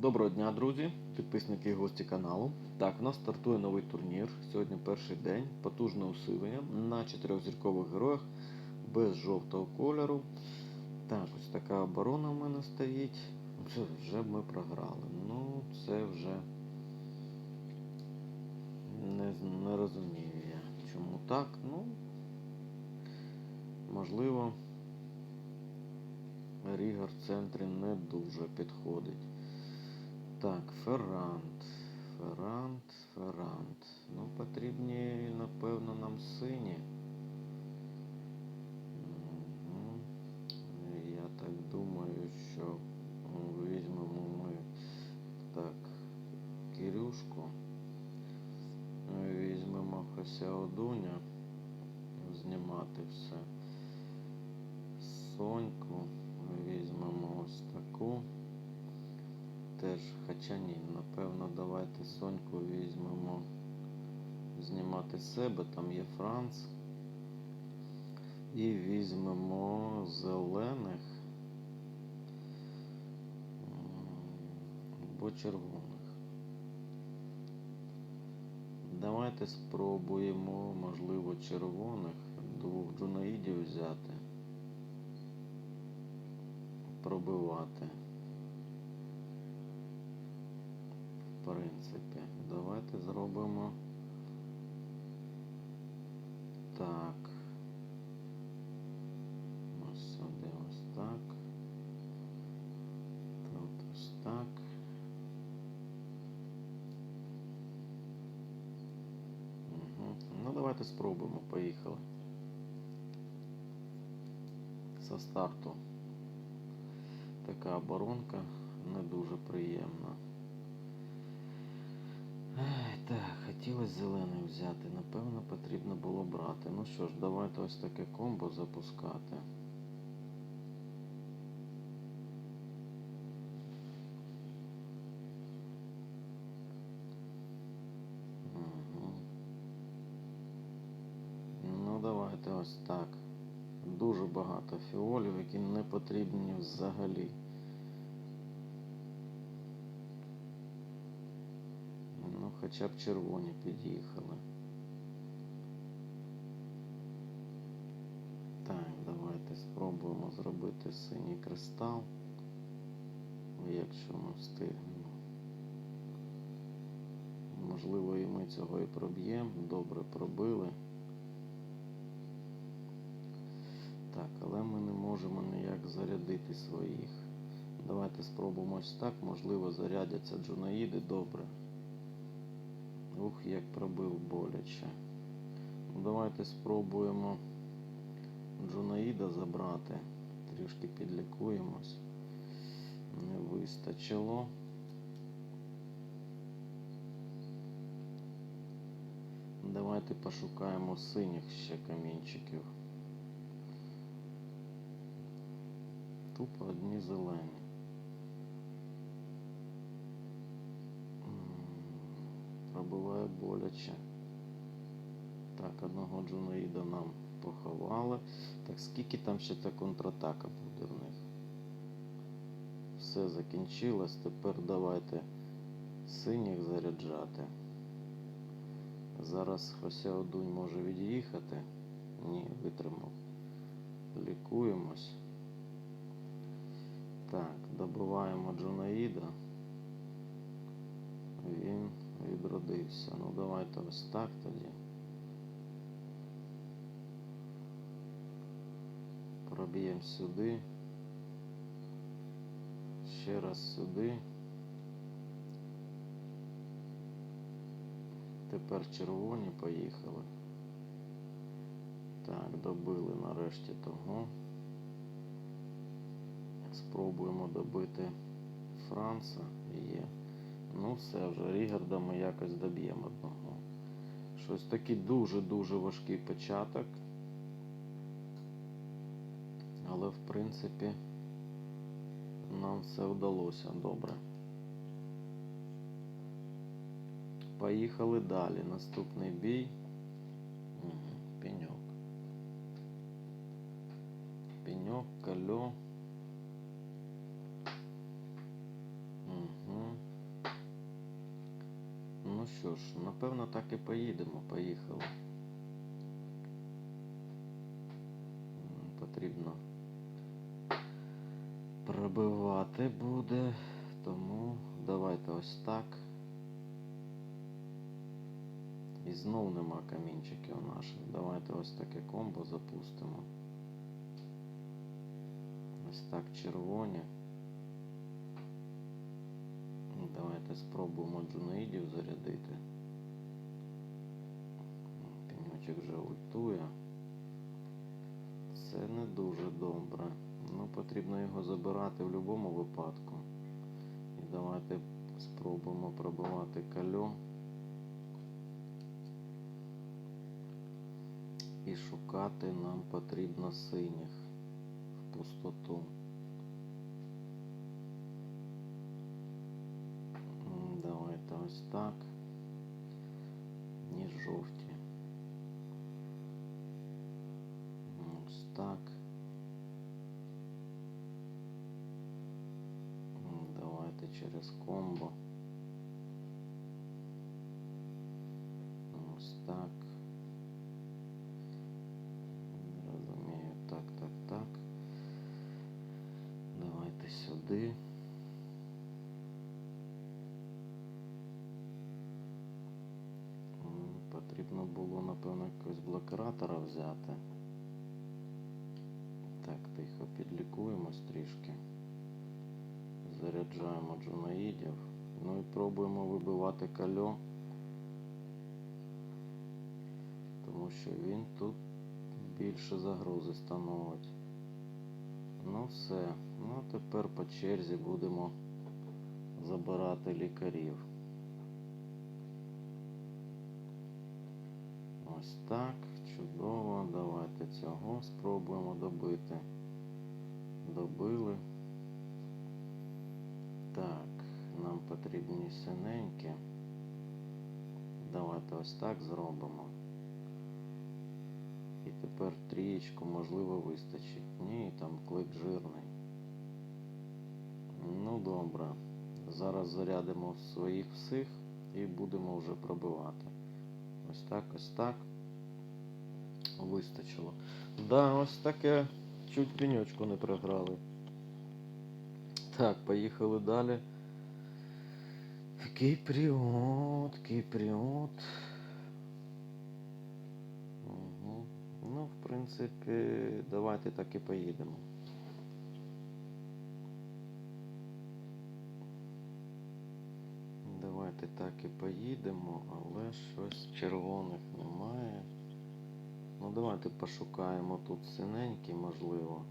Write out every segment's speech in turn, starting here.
Доброго дня, друзі, підписники і гості каналу. Так, у нас стартує новий турнір. Сьогодні перший день, потужне усилення на чотирьохзіркових героях без жовтого кольору. Так, ось така оборона в мене стоїть. Вже, вже ми програли. Ну, це вже не, не розумію я. Чому так? Ну, можливо, Рігор в центрі не дуже підходить. Так, Феррант. Феррант, Феррант. Ну, потрібні, напевно, нам сині. Я так думаю, що візьмемо ми так, Кирюшку. Візьмемо Хосяодуня. Знімати все. Соньку. Візьмемо ось таку. Теж, хоча ні, напевно, давайте Соньку візьмемо знімати себе, там є Франц. І візьмемо зелених або червоних. Давайте спробуємо, можливо, червоних двох джунаїдів взяти, пробивати. В принципі, давайте зробимо так. Ось сюди ось так. Тут ось так. Угу. Ну, давайте спробуємо. Поїхали. Со старту. Така оборонка не дуже приємна. Так, хотілося зелений взяти. Напевно, потрібно було брати. Ну що ж, давайте ось таке комбо запускати. Ну, давайте ось так. Дуже багато фіолів, які не потрібні взагалі. Хоча б червоні під'їхали. Так, давайте спробуємо зробити синій кристал, якщо ми встигнемо. Можливо, і ми цього і проб'ємо. Добре пробили. Так, але ми не можемо ніяк зарядити своїх. Давайте спробуємо ось так. Можливо, зарядяться джунаїди добре. Ух, як пробив боляче. Ну, давайте спробуємо Джунаїда забрати. Трішки підлікуємось. Не вистачило. Давайте пошукаємо синіх ще камінчиків. Тупо одні зелені. Пробиває боляче. Так, одного джунаїда нам поховали. Так, скільки там ще та контратака буде в них? Все закінчилось. Тепер давайте синіх заряджати. Зараз Хосяодунь може від'їхати. Ні, витримав. Лікуємось. Так, добиваємо Джунаїда. Він відродився. Ну давайте ось так тоді. Проб'ємо сюди. Ще раз сюди. Тепер червоні поїхали. Так, добили нарешті того. Спробуємо добити Франца. Є. Ну все, вже Рігарда ми якось доб'ємо одного. Щось такий дуже-дуже важкий початок. Але в принципі нам все вдалося добре. Поїхали далі. Наступний бій. Пеньок. Пеньок, кальо. Що ж, напевно, так і поїдемо. Поїхали. Потрібно пробивати буде, тому давайте ось так. І знов нема камінчиків наших. Давайте ось таке комбо запустимо. Ось так червоні. Давайте спробуємо джунаїдів зарядити. Піньочок вже ультує. Це не дуже добре. Ну, потрібно його забирати в будь-якому випадку. І давайте спробуємо пробивати кальо. І шукати нам потрібно синіх в пустоту. ось так. Ні жовті. Ось так. М, Давайте через комбо. Ось так. Не Розумію. Так, так, так. Давайте сюди. Напевно, якогось блокиратора взяти. Так, тихо, підлікуємось трішки. Заряджаємо джунаїдів. Ну і пробуємо вибивати кальо. Тому що він тут більше загрози становить. Ну все. Ну тепер по черзі будемо забирати лікарів. Ось так, чудово. Давайте цього спробуємо добити. Добили. Так, нам потрібні синенькі. Давайте ось так зробимо. І тепер трієчку, можливо, вистачить. Ні, там клик жирний. Ну добре. Зараз зарядимо своїх всіх і будемо вже пробивати. Ось так, ось так. Вистачило. Да, ось таке чуть пеньочку не програли. Так, поїхали далі. Кіпріот, Кіпріот. Угу. Ну, в принципі, давайте так і поїдемо. Давайте так і поїдемо, але щось червоних давайте пошукаємо тут синенький, можливо.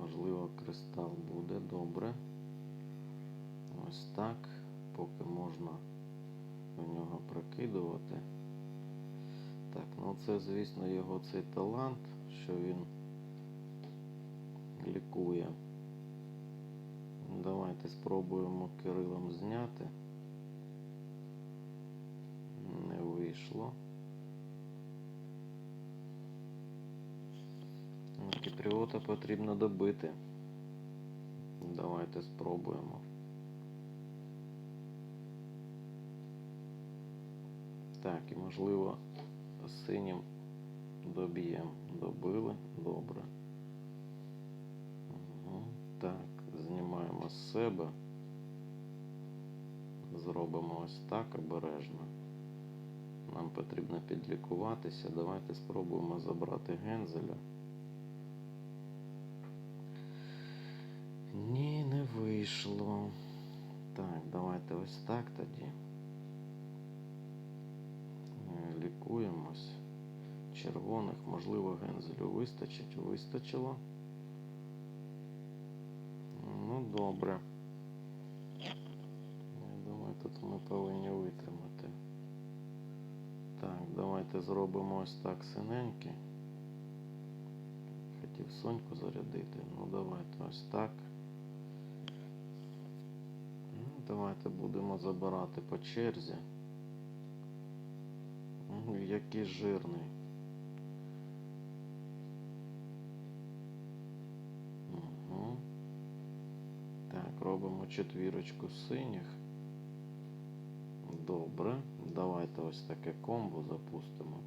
Можливо, кристал буде добре. Ось так, поки можна в нього прокидувати. Так, ну це, звісно, його цей талант, що він лікує. Давайте спробуємо Кирилом зняти. Не вийшло. Ну, Кіпріота потрібно добити. Давайте спробуємо. Так, і можливо синім доб'ємо. Добили. Добре. Угу. Так, знімаємо з себе. Зробимо ось так обережно. Нам потрібно підлікуватися. Давайте спробуємо забрати гензеля. Ні, не вийшло. Так, давайте ось так тоді. Е, Лікуємось. Червоних, можливо, гензелю вистачить. Вистачило. Ну, добре. Я думаю, тут ми повинні витримати. Так, давайте зробимо ось так синенькі. Хотів соньку зарядити. Ну давайте ось так. Ну, давайте будемо забирати по черзі. Який жирний. Угу. Так, робимо четвірочку синіх. Добре. Давайте ось таке комбо запустимо.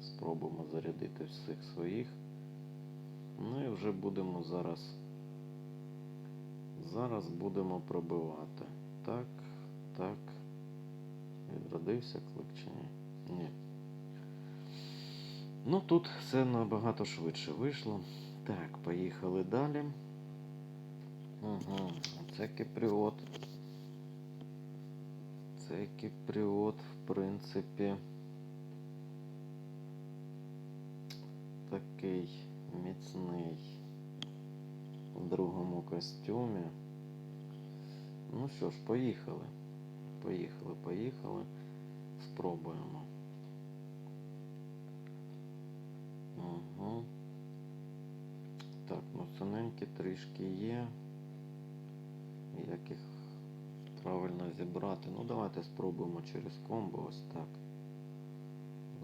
Спробуємо зарядити всіх своїх. Ну і вже будемо зараз. Зараз будемо пробивати. Так, так. Відродився клик чи ні? Ні. Ну тут все набагато швидше вийшло. Так, поїхали далі. Угу. Це кіпріот. Це кіпріот, в принципі, такий міцний в другому костюмі. Ну що ж, поїхали. Поїхали, поїхали. Спробуємо. Угу. Так, ну синенькі трішки є. Як їх правильно зібрати? Ну давайте спробуємо через комбо ось так.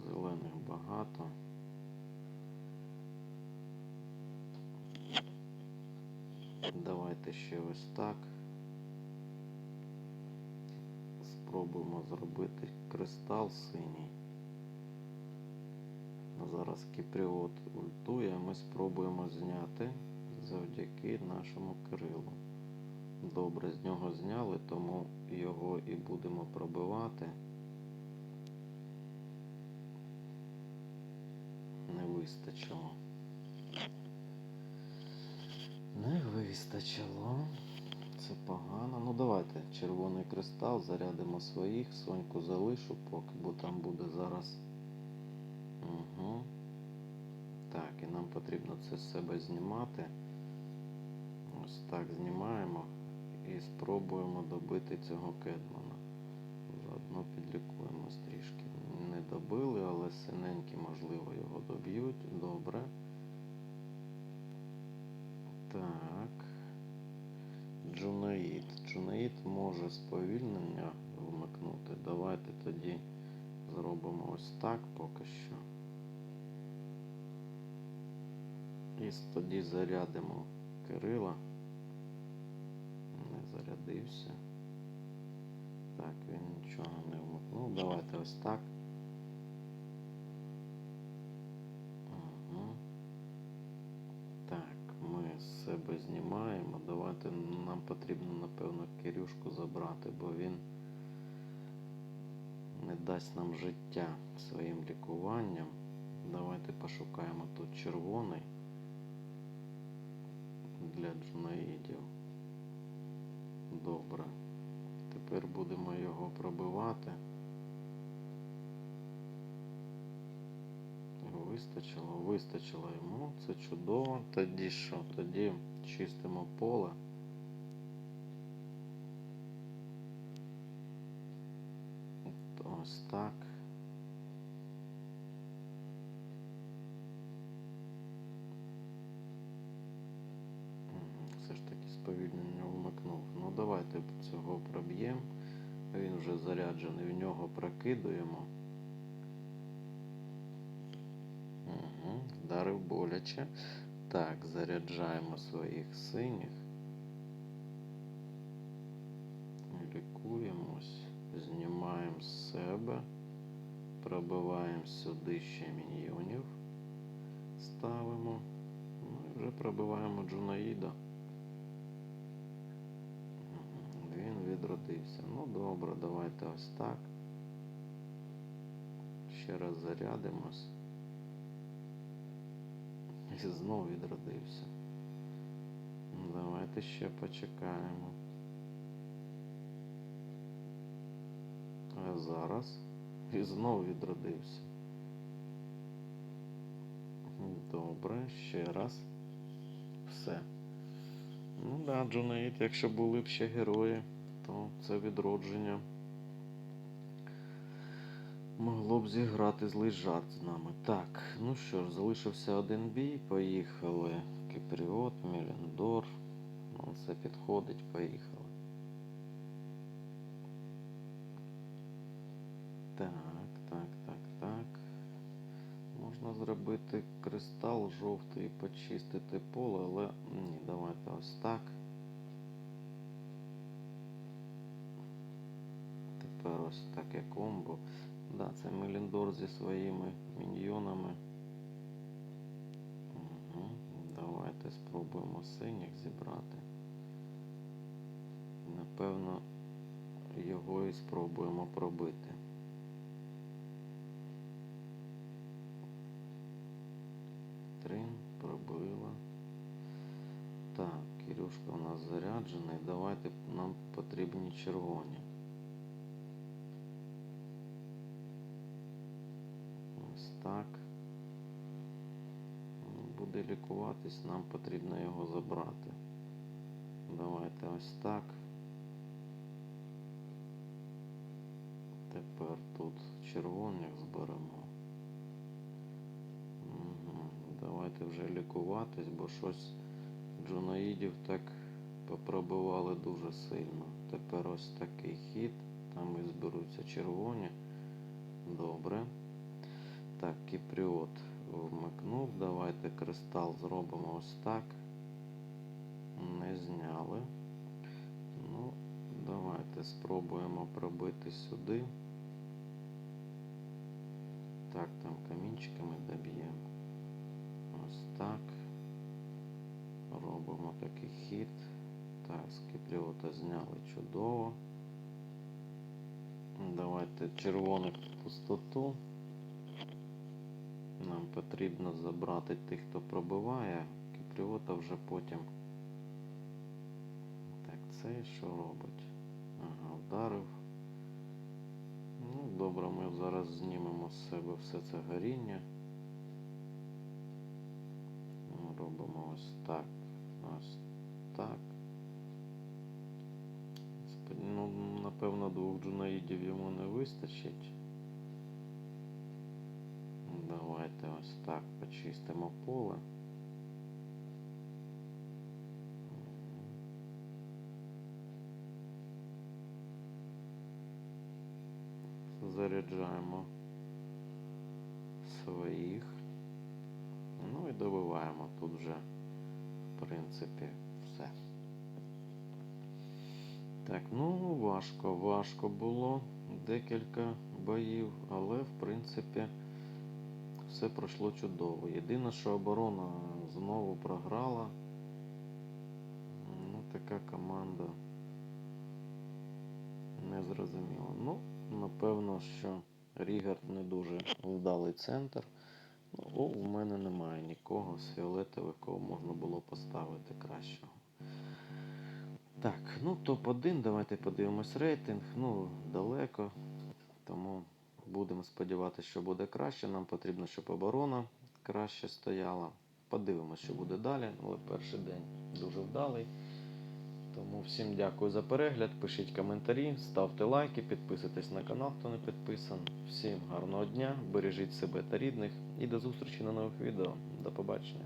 Зелених багато. Давайте ще ось так. Спробуємо зробити кристал синій. Зараз кіпріот ультує, ми спробуємо зняти завдяки нашому Кирилу. Добре, з нього зняли, тому його і будемо пробивати. Не вистачило. Не вистачило. Це погано. Ну давайте червоний кристал, зарядимо своїх, соньку залишу поки, бо там буде зараз. Угу. Так, і нам потрібно це з себе знімати. Ось так знімаємо і спробуємо добити цього кедмана. Заодно підлікуємось трішки. Не добили, але синенькі, можливо, його доб'ють. Добре. Так. Джунаїд. Джунаїд може сповільнення вмикнути. Давайте тоді зробимо ось так поки що. І тоді зарядимо Кирила. Не зарядився. Так, він нічого не вмикнув. Давайте ось так. Себе знімаємо. Давайте нам потрібно, напевно, Кирюшку забрати, бо він не дасть нам життя своїм лікуванням. Давайте пошукаємо тут червоний для джунаїдів. Добре. Тепер будемо його пробивати. Вистачило, вистачило йому. Це чудово. Тоді що? Тоді чистимо поле. Ось так. Все ж таки сповільнення вмикнув. Ну давайте цього проб'ємо. Він вже заряджений, в нього прокидуємо. Угу, вдарив. Так, заряджаємо своїх синіх. Лікуємось, знімаємо з себе, пробиваємо сюди ще міньйонів, ставимо. Ну і вже пробиваємо Джунаїда. Він відродився. Ну добре, давайте ось так. Ще раз зарядимось. І знов відродився. Ну, Давайте ще почекаємо. А зараз і знов відродився. Добре, ще раз. Все. Ну да, Джунаїд, якщо були б ще герої, то це відродження могло б зіграти злий жарт з нами. Так, ну що ж, залишився один бій, поїхали. Кіпріот, Меліндор. Ну, це підходить, поїхали. Так, так, так, так. Можна зробити кристал жовтий і почистити поле, але ні, давайте ось так. тепер ось таке комбо. Да, це Меліндор зі своїми міньйонами. Угу. Давайте спробуємо синіх зібрати. Напевно, його і спробуємо пробити. Трин пробила. Так, Кирюшка у нас заряджений. Давайте нам потрібні червоні. Ось так. Буде лікуватись, нам потрібно його забрати. Давайте ось так. Тепер тут червоних зберемо. Давайте вже лікуватись, бо щось джунаїдів так попробували дуже сильно. Тепер ось такий хід. Там і зберуться червоні. Добре. Так, кіпріот вмикнув. Давайте кристал зробимо ось так. Не зняли. Ну, давайте спробуємо пробити сюди. Так, там камінчиками доб'ємо. Ось так. Робимо такий хід. Так, з кіпріота зняли чудово. Давайте червоних в пустоту. Нам потрібно забрати тих, хто пробиває. Кіпріота вже потім. Так, це що робить? Ага, вдарив. Ну, добре, ми зараз знімемо з себе все це горіння. Ну, Робимо ось так. Ось так. Ну, напевно, двох джунаїдів йому не вистачить. Давайте ось так почистимо поле. Заряджаємо своїх. Ну і добиваємо тут вже, в принципі, все. Так, ну важко, важко було декілька боїв, але в принципі все пройшло чудово. Єдине, що оборона знову програла. Ну, така команда не зрозуміла. Ну, напевно, що Рігар не дуже вдалий центр. Ну, о, мене немає нікого з фіолетових, кого можна було поставити кращого. Так, ну топ-1, давайте подивимось рейтинг. Ну, далеко. Тому будемо сподіватися, що буде краще. Нам потрібно, щоб оборона краще стояла. Подивимось, що буде далі. Але перший день дуже вдалий. Тому всім дякую за перегляд. Пишіть коментарі, ставте лайки, підписуйтесь на канал, хто не підписаний. Всім гарного дня, бережіть себе та рідних і до зустрічі на нових відео. До побачення.